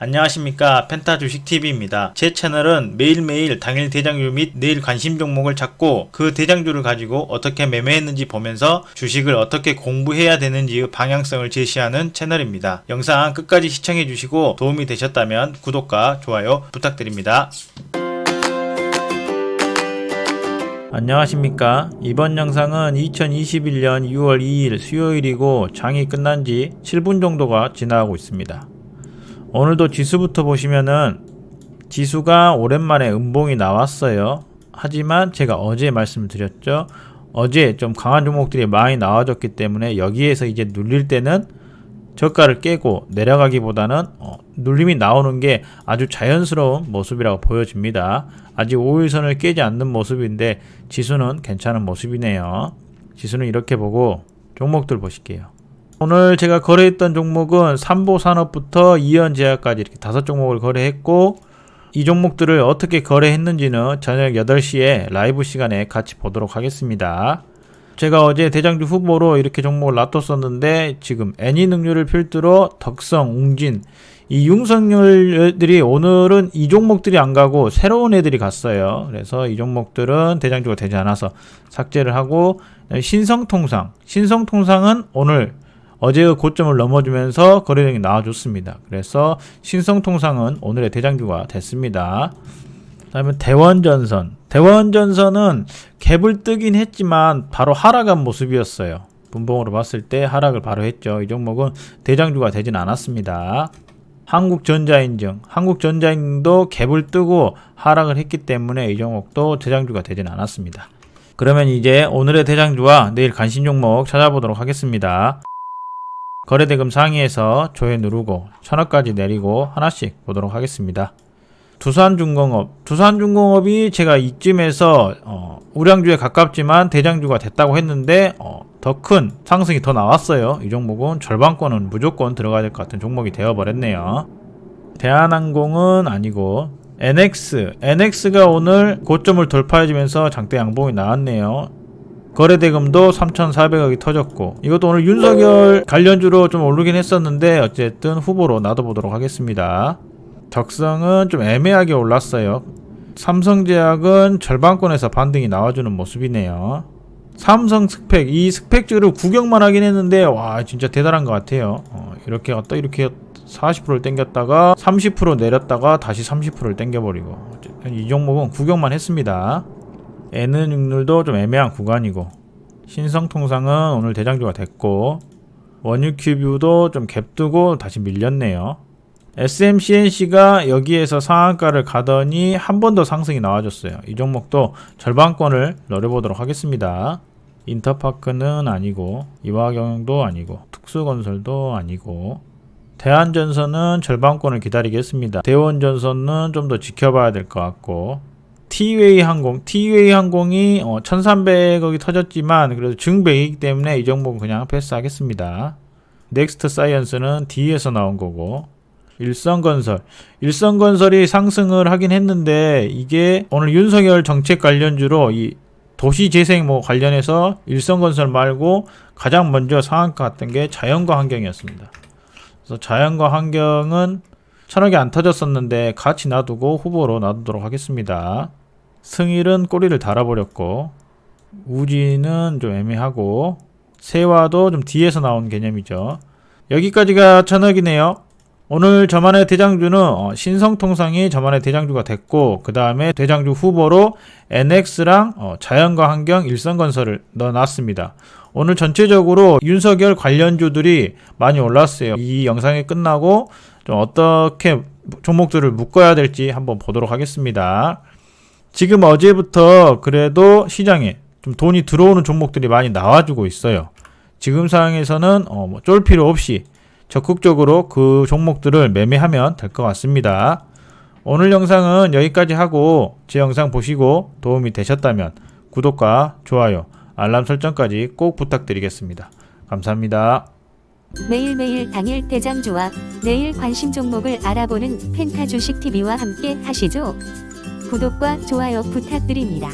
안녕하십니까 펜타 주식TV입니다. 제 채널은 매일매일 당일 대장주 및 내일 관심 종목을 찾고 그 대장주를 가지고 어떻게 매매했는지 보면서 주식을 어떻게 공부해야 되는지의 방향성을 제시하는 채널입니다. 영상 끝까지 시청해 주시고 도움이 되셨다면 구독과 좋아요 부탁드립니다. 안녕하십니까. 이번 영상은 2021년 6월 2일 수요일이고 장이 끝난 지 7분 정도가 지나가고 있습니다. 오늘도 지수부터 보시면은 지수가 오랜만에 음봉이 나왔어요. 하지만 제가 어제 말씀드렸죠. 어제 좀 강한 종목들이 많이 나와줬기 때문에 여기에서 이제 눌릴 때는 저가를 깨고 내려가기보다는 어, 눌림이 나오는 게 아주 자연스러운 모습이라고 보여집니다. 아직 5일선을 깨지 않는 모습인데 지수는 괜찮은 모습이네요. 지수는 이렇게 보고 종목들 보실게요. 오늘 제가 거래했던 종목은 삼보산업부터 이연제약까지 이렇게 다섯 종목을 거래했고 이 종목들을 어떻게 거래했는지는 저녁 8시에 라이브 시간에 같이 보도록 하겠습니다. 제가 어제 대장주 후보로 이렇게 종목을 놔뒀었는데 지금 애니 능률을 필두로 덕성, 웅진 이 융성열들이 오늘은 이 종목들이 안 가고 새로운 애들이 갔어요. 그래서 이 종목들은 대장주가 되지 않아서 삭제를 하고 신성통상, 신성통상은 오늘 어제의 고점을 넘어주면서 거래량이 나와줬습니다. 그래서 신성통상은 오늘의 대장주가 됐습니다. 그다음에 대원전선. 대원전선은 갭을 뜨긴 했지만 바로 하락한 모습이었어요. 분봉으로 봤을 때 하락을 바로 했죠. 이 종목은 대장주가 되진 않았습니다. 한국전자인증. 한국전자인증도 갭을 뜨고 하락을 했기 때문에 이 종목도 대장주가 되진 않았습니다. 그러면 이제 오늘의 대장주와 내일 관심 종목 찾아보도록 하겠습니다. 거래대금 상위에서 조회 누르고 천억까지 내리고 하나씩 보도록 하겠습니다. 두산중공업. 두산중공업이 제가 이쯤에서 어, 우량주에 가깝지만 대장주가 됐다고 했는데 어, 더 큰 상승이 더 나왔어요. 이 종목은 절반권은 무조건 들어가야 될 것 같은 종목이 되어버렸네요. 대한항공은 아니고 NX. NX가 오늘 고점을 돌파해주면서 장대 양봉이 나왔네요. 거래대금도 3,400억이 터졌고 이것도 오늘 윤석열 관련주로 좀 오르긴 했었는데 어쨌든 후보로 놔둬보도록 하겠습니다. 적성은 좀 애매하게 올랐어요. 삼성제약은 절반권에서 반등이 나와주는 모습이네요. 삼성 스펙 이 스펙주를 구경만 하긴 했는데 와 진짜 대단한 것 같아요. 어, 이렇게 갔다 이렇게 40%를 땡겼다가 30% 내렸다가 다시 30%를 땡겨버리고 이 종목은 구경만 했습니다. N은 육률도 좀 애매한 구간이고 신성통상은 오늘 대장주가 됐고 원유큐브도 좀 갭두고 다시 밀렸네요. SMCNC가 여기에서 상한가를 가더니 한 번 더 상승이 나와줬어요. 이 종목도 절반권을 노려보도록 하겠습니다. 인터파크는 아니고 이화경영도 아니고 특수건설도 아니고 대한전선은 절반권을 기다리겠습니다. 대원전선은 좀 더 지켜봐야 될 것 같고 T웨이 항공, T웨이 항공이 어, 1,300억이 터졌지만 그래도 증백이기 때문에 이 종목은 그냥 패스하겠습니다. 넥스트 사이언스는 D에서 나온 거고 일성건설, 일성건설이 상승을 하긴 했는데 이게 오늘 윤석열 정책 관련주로 이 도시재생 뭐 관련해서 일성건설 말고 가장 먼저 상한가 갔던 게 자연과 환경이었습니다. 그래서 자연과 환경은 천억이 안 터졌었는데 같이 놔두고 후보로 놔두도록 하겠습니다. 승일은 꼬리를 달아버렸고 우지는 좀 애매하고 세화도 좀 뒤에서 나온 개념이죠. 여기까지가 천억이네요. 오늘 저만의 대장주는 어, 신성통상이 저만의 대장주가 됐고 그 다음에 대장주 후보로 NX랑 어, 자연과 환경 일성건설을 넣어놨습니다. 오늘 전체적으로 윤석열 관련주들이 많이 올랐어요. 이 영상이 끝나고 좀 어떻게 종목들을 묶어야 될지 한번 보도록 하겠습니다. 지금 어제부터 그래도 시장에 좀 돈이 들어오는 종목들이 많이 나와주고 있어요. 지금 상황에서는 어, 뭐쫄 필요 없이 적극적으로 그 종목들을 매매하면 될 것 같습니다. 오늘 영상은 여기까지 하고 제 영상 보시고 도움이 되셨다면 구독과 좋아요, 알람 설정까지 꼭 부탁드리겠습니다. 감사합니다. 매일매일 당일 대장주와 내일 관심 종목을 알아보는 펜타 주식 TV와 함께 하시죠. 구독과 좋아요 부탁드립니다.